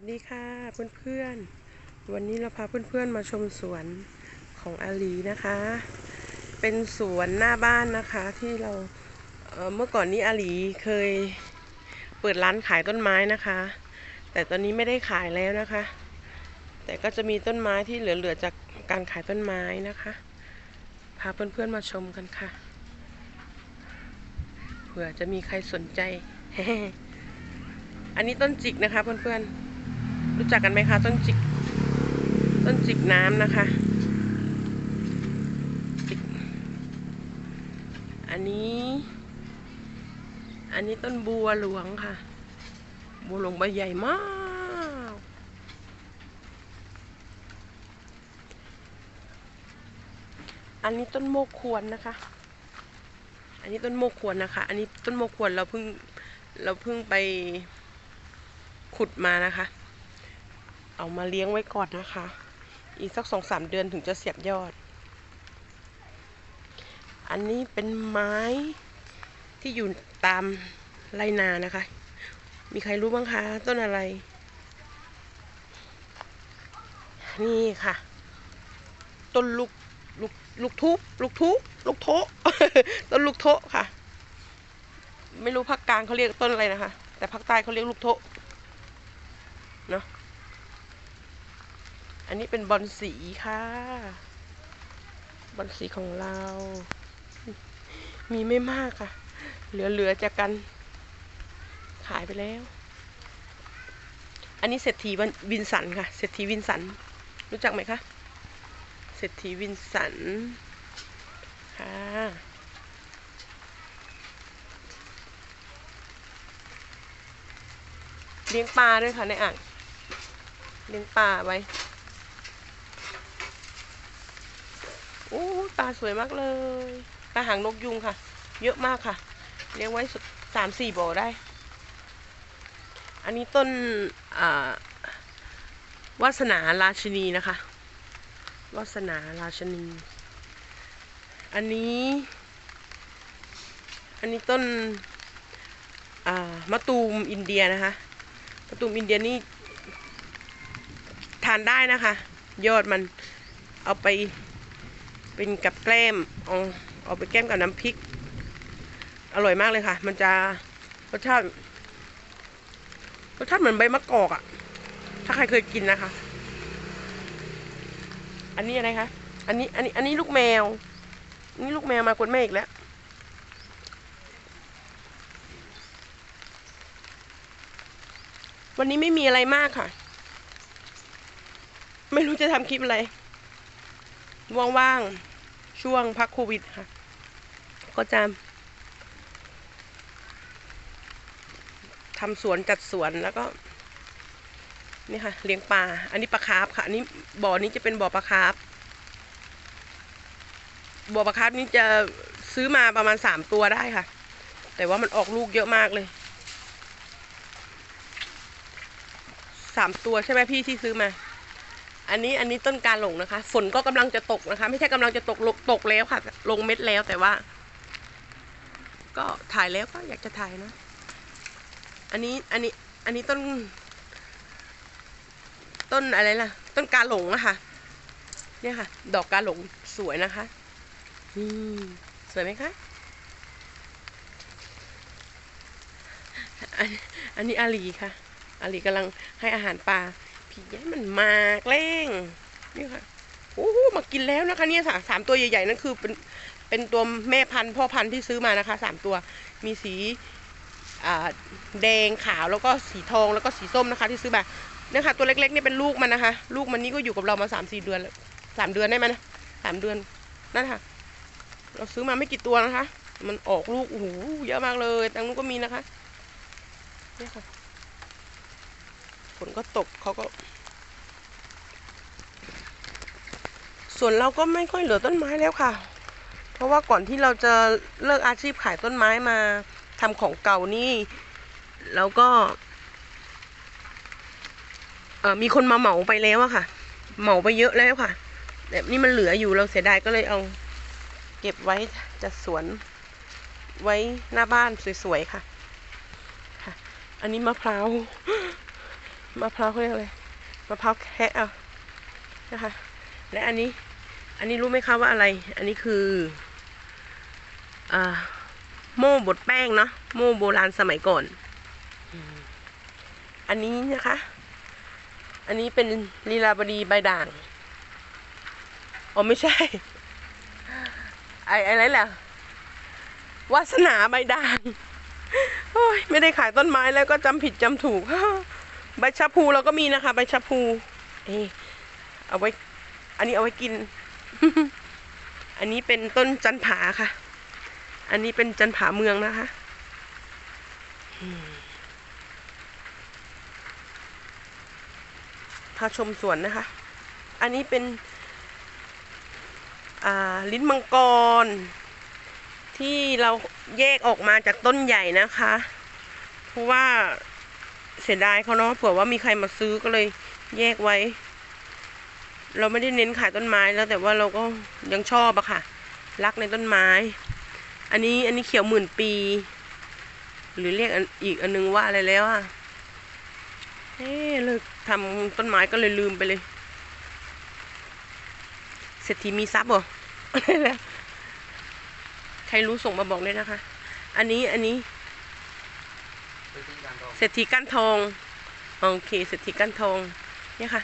สวัสดีค่ะเพื่อนๆ วันนี้เราพาเพื่อนๆมาชมสวนของอาลีนะคะ เป็นสวนหน้าบ้านนะคะที่เราเเมื่อก่อนนี้อาลีเคยเปิดร้านขายต้นไม้นะคะ แต่ตอนนี้ไม่ได้ขายแล้วนะคะ แต่ก็จะมีต้นไม้ที่เหลือๆจากการขายต้นไม้นะคะ พาเพื่อนๆมาชมกันค่ะเผื่อจะมีใครสนใจ อันนี้ต้นจิกนะคะเพื่อนๆ รู้จักกันไหมคะ ต้นจิก ต้นจิกน้ำนะคะจิกอันนี้ อันนี้ต้นบัวหลวงค่ะ บัวหลวงใบใหญ่มาก อันนี้ต้นโมกควรนะคะ อันนี้ต้นโมกควรนะคะ อันนี้ต้นโมกควรเราเพิ่งเราเพิ่งไปขุดมานะคะ เอามาเลี้ยงไว้ก่อนนะคะ อีกสักสองสามเดือนถึงจะเสียบยอด อันนี้เป็นไม้ที่อยู่ตามไรนานะคะ มีใครรู้บ้างคะ ต้นอะไร นี่ค่ะ ต้นลูกลูกลูกทุบลูกทุบลูกโทต้นลูกโทค่ะ ไม่รู้ภาคกลางเขาเรียกต้นอะไรนะคะ แต่ภาคใต้เขาเรียกลูกโทเนาะ อันนี้เป็นบอลสีค่ะ บอลสีของเรา มีไม่มากค่ะ เหลือๆจากกัน ขายไปแล้ว อันนี้เศรษฐีวินสันค่ะ เศรษฐีวินสัน รู้จักไหมคะ เศรษฐีวินสัน ค่ะเลี้ยงปลาด้วยค่ะในอ่างเลี้ยงปลาไว้ โอ้ ปลาสวยมากเลยปลาหางนกยุงค่ะ เยอะมากค่ะ เลี้ยงไว้สุดสามสี่บ่อได้ อันนี้ต้นวาสนาราชินีนะคะ วาสนาราชินี อันนี้ อันนี้ต้นมะตูมอินเดียนะคะ มะตูมอินเดียนี่ทานได้นะคะ ยอดมันเอาไป เป็นกับแกล้มเอาเอาไปแกล้มกับน้ำพริก อร่อยมากเลยค่ะ มันจะรสชาติรสชาติเหมือนใบมะกอกอะ่ะ ถ้าใครเคยกินนะคะ อันนี้อะไรคะ อันนี้ อันนี้ อันนี้ลูกแมว นี่ลูกแมวมากวนแม่อีกแล้ว วันนี้ไม่มีอะไรมากค่ะ ไม่รู้จะทำคลิปอะไร ว่างๆ ช่วงพักโควิดค่ะ ก็จะทำสวนจัดสวนแล้วก็นี่ค่ะ เลี้ยงปลา อันนี้ปลาคาร์ฟค่ะ อันนี้บ่อนี้จะเป็นบ่อปลาคาร์ฟบ่อปลาคาร์ฟนี้จะซื้อมาประมาณสามตัวได้ค่ะ แต่ว่ามันออกลูกเยอะมากเลยสามตัวใช่ไหมพี่ที่ซื้อมา อันนี้อันนี้ต้นการหลงนะคะ ฝนก็กำลังจะตกนะคะ ไม่ใช่กำลังจะตกลงตกแล้วค่ะ ลงเม็ดแล้วแต่ว่า ก็ถ่ายแล้วก็อยากจะถ่ายนะอันนี้อันนี้อันนี้ต้น ต้นอะไรล่ะ ต้นกาหลงอะคะเนี่ยค่ะ ดอกกาหลงสวยนะคะอืมสวยไหมคะอันอันนี้อาลีค่ะอาลีกำลังให้อาหารปลา ผีย้มันมากเร่งนี่ค่ะโอ้โหมากินแล้วนะคะเนี่ยสาสามตัวใหญ่ๆนั่นคือเป็นเป็นตัวแม่พันธุ์พ่อพันธุ์ที่ซื้อมานะคะสามตัวมีสีแดงขาวแล้วก็สีทองแล้วก็สีส้มนะคะที่ซื้อมาเนี่ยค่ะตัวเล็กๆนี่เป็นลูกมันนะคะ ลูกมันนี่ก็อยู่กับเรามาสามสี่เดือนแล้วสามเดือนได้ไหมนะสามเดือนนั่นค่ะ เราซื้อมาไม่กี่ตัวนะคะ มันออกลูกโอ้โหเยอะมากเลยทางนู้นก็มีนะคะเนี่ยค่ะ ฝนก็ตกเขาก็ ส่วนเราก็ไม่ค่อยเหลือต้นไม้แล้วค่ะ เพราะว่าก่อนที่เราจะเลิกอาชีพขายต้นไม้มาทำของเก่านี่แล้วก็เออมีคนมาเหมาไปแล้วอะค่ะ เหมาไปเยอะแล้วค่ะ แบบนี้มันเหลืออยู่เราเสียดายก็เลยเอา เก็บไว้จัดสวนไว้หน้าบ้านสวยๆค่ะ ค่ะ อันนี้มะพร้าว มะพร้าวเขาเรียกอะไรมะพร้าวแคะเอานะคะ และอันนี้อันนี้รู้ไหมคะว่าอะไร อันนี้คืออ่าโม่บดแป้งเนาะโม่โบราณสมัยก่อน อันนี้นะคะ อันนี้เป็นลีลาบดีใบด่างอ๋อไม่ใช่ ไอ้ไอ้อะไรแหละวาสนาใบด่างโอ้ยไม่ได้ขายต้นไม้แล้วก็จำผิดจำถูก ใบชะพูเราก็มีนะคะ ใบชะพูเอะเอาไว้ อันนี้เอาไว้กิน อันนี้เป็นต้นจันผาค่ะ อันนี้เป็นจันผาเมืองนะคะพาชมสวนนะคะ อันนี้เป็นลิ้นมังกร ที่เราแยกออกมาจากต้นใหญ่นะคะ เพราะว่า เสียดายเขาเนาะเผื่อว่ามีใครมาซื้อก็เลยแยกไว้ เราไม่ได้เน้นขายต้นไม้แล้วแต่ว่าเราก็ยังชอบอะค่ะ รักในต้นไม้ อันนี้อันนี้เขียวหมื่นปี หรือเรียกอีกอันนึงว่าอะไรแล้วอะเอ๊ะเลิกทำต้นไม้ก็เลยลืมไปเลยเศรษฐีมีทรัพย์เหรออะไรแล้วใครรู้ส่งมาบอกด้วยนะคะ อันนี้อันนี้ ซื้อที่การดอง เศรษฐีก้านทองโอเคเศรษฐีก้านทองเนี่ยค่ะ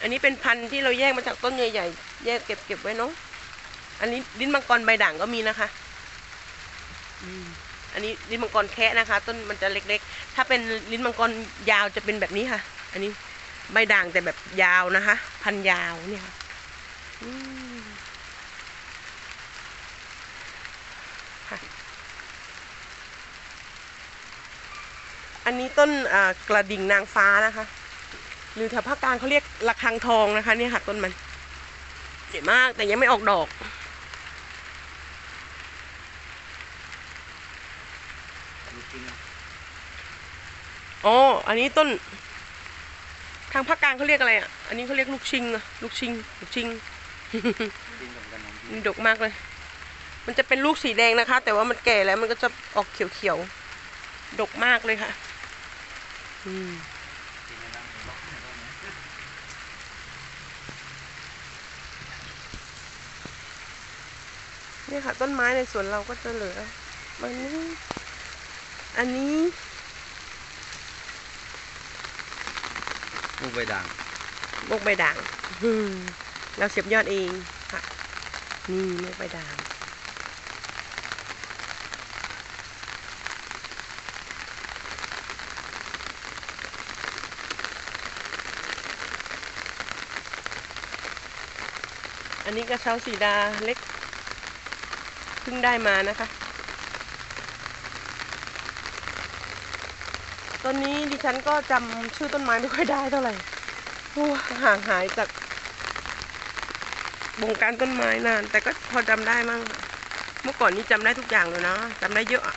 อันนี้เป็นพันธุ์ที่เราแยกมาจากต้นใหญ่ๆแยกเก็บเก็บไว้เนาะอันนี้ลิ้นมังกรใบด่างก็มีนะคะอันนี้ลิ้นมังกรแคะนะคะ ต้นมันจะเล็กๆ ถ้าเป็นลิ้นมังกรยาวจะเป็นแบบนี้ค่ะ อันนี้ใบด่างแต่แบบยาวนะคะ พันยาวเนี่ยค่ะ อั นนี้ต้นกระดิ่งนางฟ้านะคะ หรือแถวภาคกลางเขาเรียกระฆังทองนะคะเนี่ยค่ะต้นมันเจ๋มากแต่ยังไม่ออกดอก อ๋อ อันนี้ต้น ทางภาคกลางเขาเรียกอะไรอะ อันนี้เขาเรียกลูกชิงอะลูกชิง ลูกชิงจริงเหมือนกันของพี่นี่ดกมากเลย มันจะเป็นลูกสีแดงนะคะ แต่ว่ามันแก่แล้วมันก็จะออกเขียวๆ ดกมากเลยค่ะ อืมจริงนะล็อกให้เรานะเนี่ยค่ะ ต้นไม้ในสวนเราก็จะเหลือมันนี้อันนี้ลูกใบด่างมกใบด่างอืมเราเสียบยอดเองค่ะ นี่มกใบด่าง นนี้กระเช้าสีดาเล็กเพิ่งได้มานะคะ ตอนนี้ดิฉันก็จำชื่อต้นไม้ไม่ค่อยได้เท่าไหร่ห่างหายจากวงการต้นไม้นาน แต่ก็พอจำได้มั่ง เมื่อก่อนนี้จำได้ทุกอย่างเลยนะจำได้เยอะอะ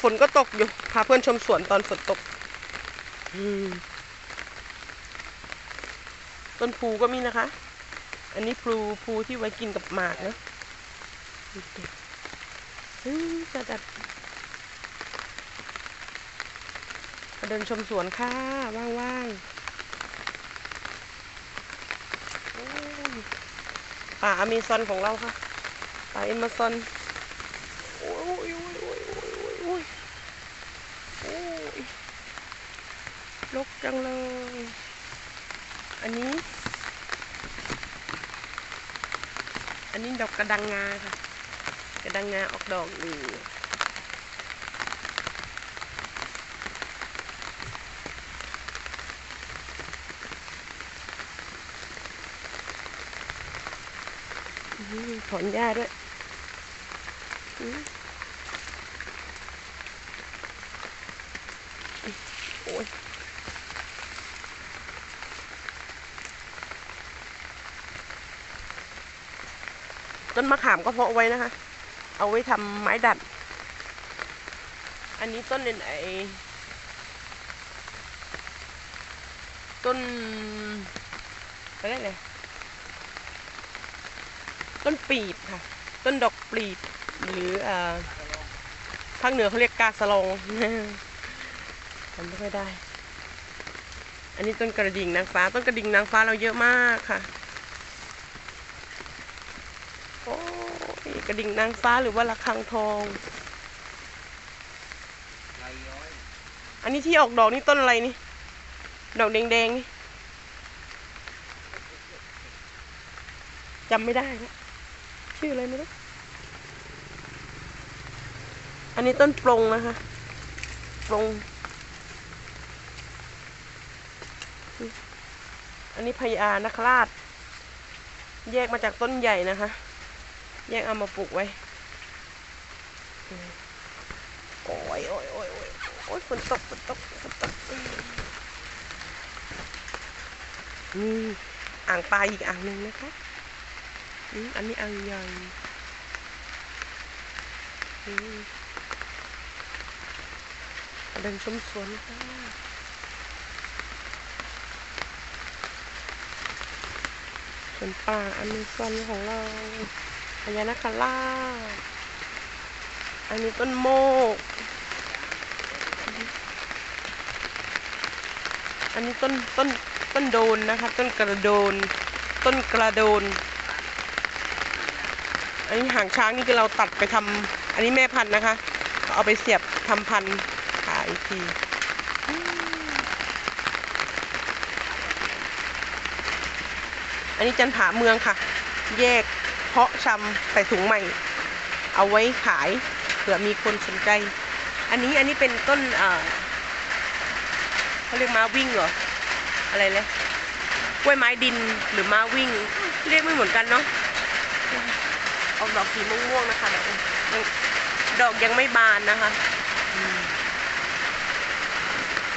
ฝนก็ตกอยู่ พาเพื่อนชมสวนตอนฝนตก อืม ต้นพลูก็มีนะคะ อันนี้พลูพลูที่ไว้กินกับหมากนะจะจัดมาเดินชมสวนค่ะว่างๆป่าอเมซอนของเราค่ะป่าอเมซอนโอ้ยโอ้ยโอ้ยโอ้ยโอ้ยโอ้ยโอ้ยรกจังเลย อันนี้ อันนี้ดอกกระดังงาค่ะ กระดังงาออกดอกอยู่ถอนหญ้าด้วยอื้อโอ้ย ต้นมะขามก็เพาะไว้นะคะ เอาไว้ทำไม้ดัด อันนี้ต้นเป็นไอต้นอะไรเลยต้นปีบค่ะ ต้นดอกปีบหรืออ่าภาคเหนือเขาเรียกกาสลองจำไม่ค่อยได้ อันนี้ต้นกระดิ่งนางฟ้า ต้นกระดิ่งนางฟ้าเราเยอะมากค่ะ โอ้ย กระดิ่งนางฟ้าหรือว่าระฆังทองไรย้อยอันนี้ที่ออกดอกนี่ต้นอะไรนี่ ดอกแดงๆนี่จำไม่ได้แล้วชื่ออะไรไม่รู้ อันนี้ต้นปรงนะคะปรงอันนี้พญานคราช แยกมาจากต้นใหญ่นะคะแยกเอามาปลูกไว้โอ้ยโอ้ยโอ้ยโอ้ยโอ้ยฝนตกฝนตกฝนตกอืมอ่างปลาอีกอ่างหนึ่งนะคะอืมอันนี้อ่างใหญ่อืมเดินชมสวนค่ะสวนป่าอเมซอนของเรา พญานาคราชอันนี้ต้นโมก อันนี้ต้นต้นต้นโดนนะคะ ต้นกระโดน ต้นกระโดน อันนี้หางช้างนี่คือเราตัดไปทำอันนี้แม่พันธุ์นะคะ เอาไปเสียบทำพันธุ์ขายอีกทีอันนี้จันผาเมืองค่ะ แยก เพาะชำใส่ถุงใหม่ เอาไว้ขายเผื่อมีคนสนใจ อันนี้อันนี้เป็นต้นเขาเรียกม้าวิ่งเหรอ อะไรเลยกล้วยไม้ดินหรือม้าวิ่ง เรียกไม่เหมือนกันเนาะออกดอกสีม่วงๆนะคะดอกยังดอกยังไม่บานนะคะ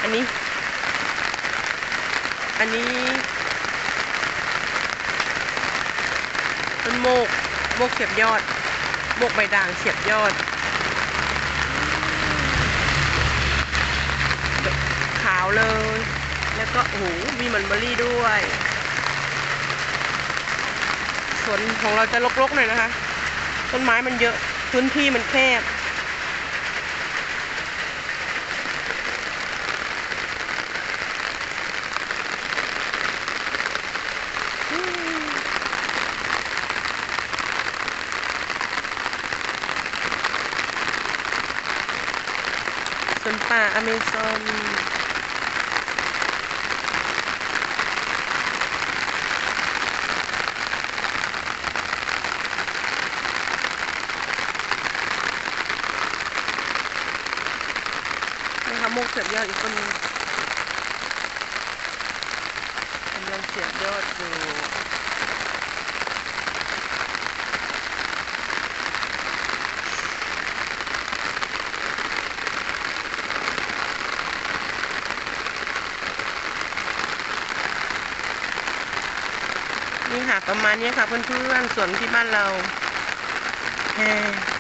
อันนี้ อันนี้ ต้นโมก โมกเสียบยอด โมกใบด่างเสียบยอด ขาวเลย แล้วก็โอ้โหมีมันเบอรรี่ด้วยสวนของเราจะรกๆหน่อยนะคะ ต้นไม้มันเยอะ พื้นที่มันแคบ อืมสวนป่า อเมซอนนะคะมุกเสียบยอดอีกคนนึงกำลังเสียบยอดอยู่ ค่ะประมาณนี้ค่ะเพื่อนๆสวนที่บ้านเราแหม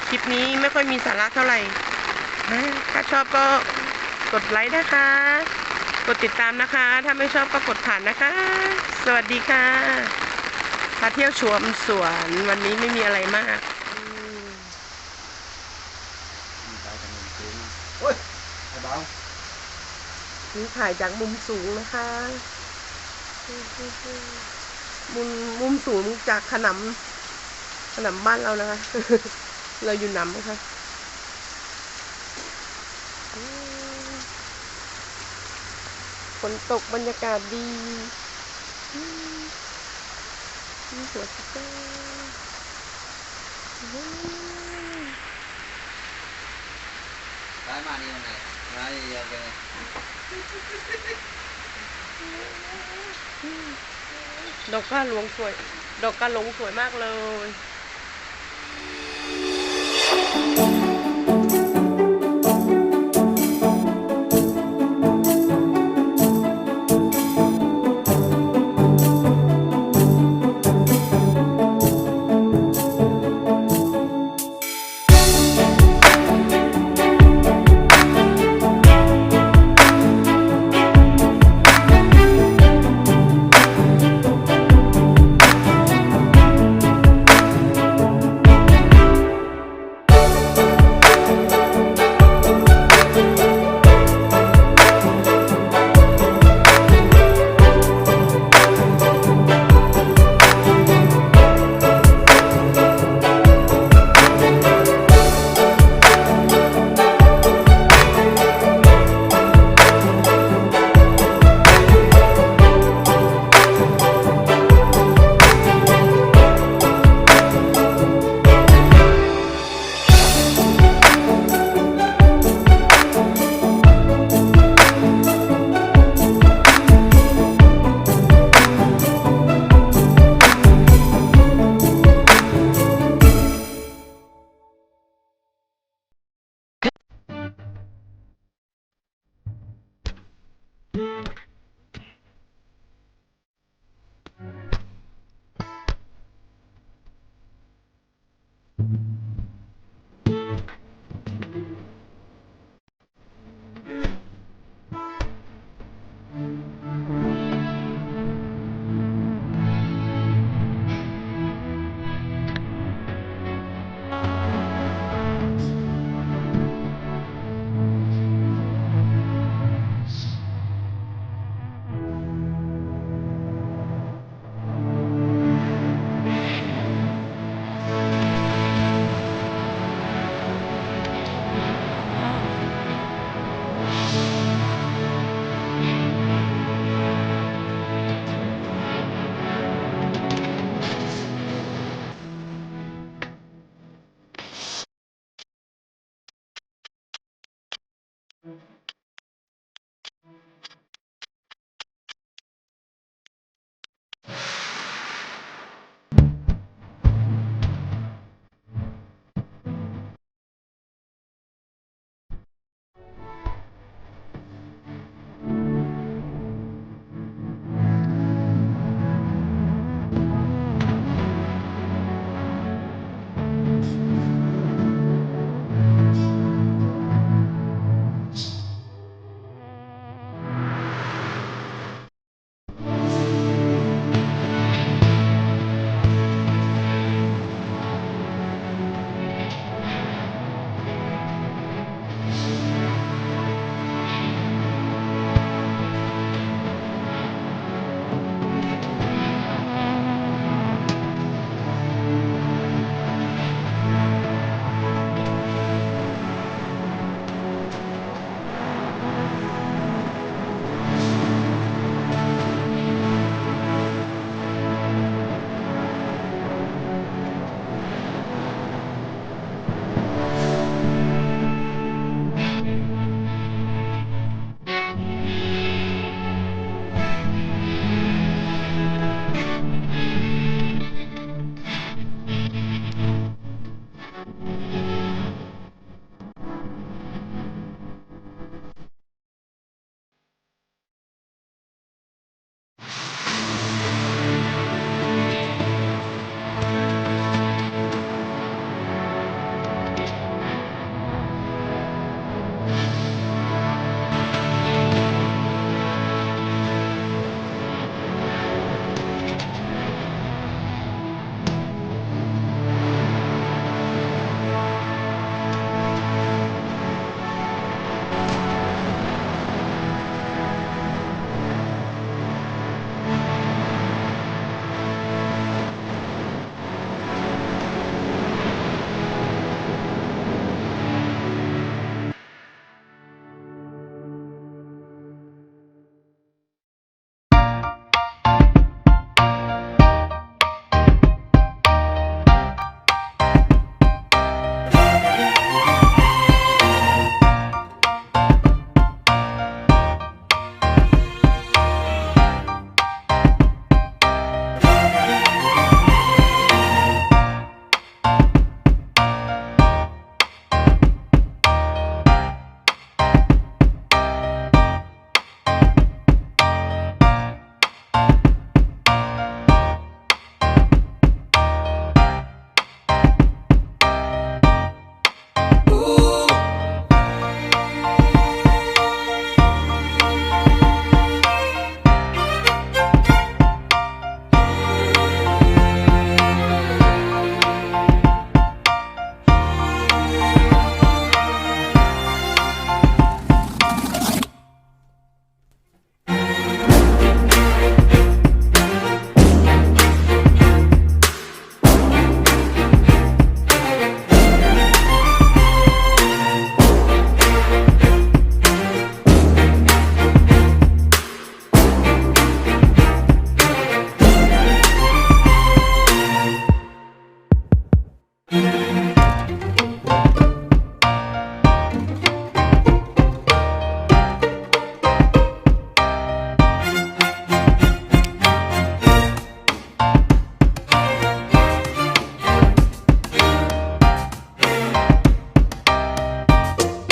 คลิปนี้ไม่ค่อยมีสาระเท่าไหร่ถ้าชอบก็กดไลค์นะคะ กดติดตามนะคะ ถ้าไม่ชอบก็กดผ่านนะคะ สวัสดีค่ะมาเที่ยวชวมสวนวันนี้ไม่มีอะไรมากอืมมีสายกันหนึ่งคืนโอ้ยไอ้เบานี่ถ่ายจากมุมสูงนะคะ มุมมุมสูงจากขนำขนำบ้านเรานะคะ เราอยู่หนำนะคะฝนตกบรรยากาศดีอืมนี่หัวสเก้อืมสายมานี่ยังไงมาเยอะๆกันเลย ดอกก้าหลวงสวย ดอกก้าหลงสวยมากเลย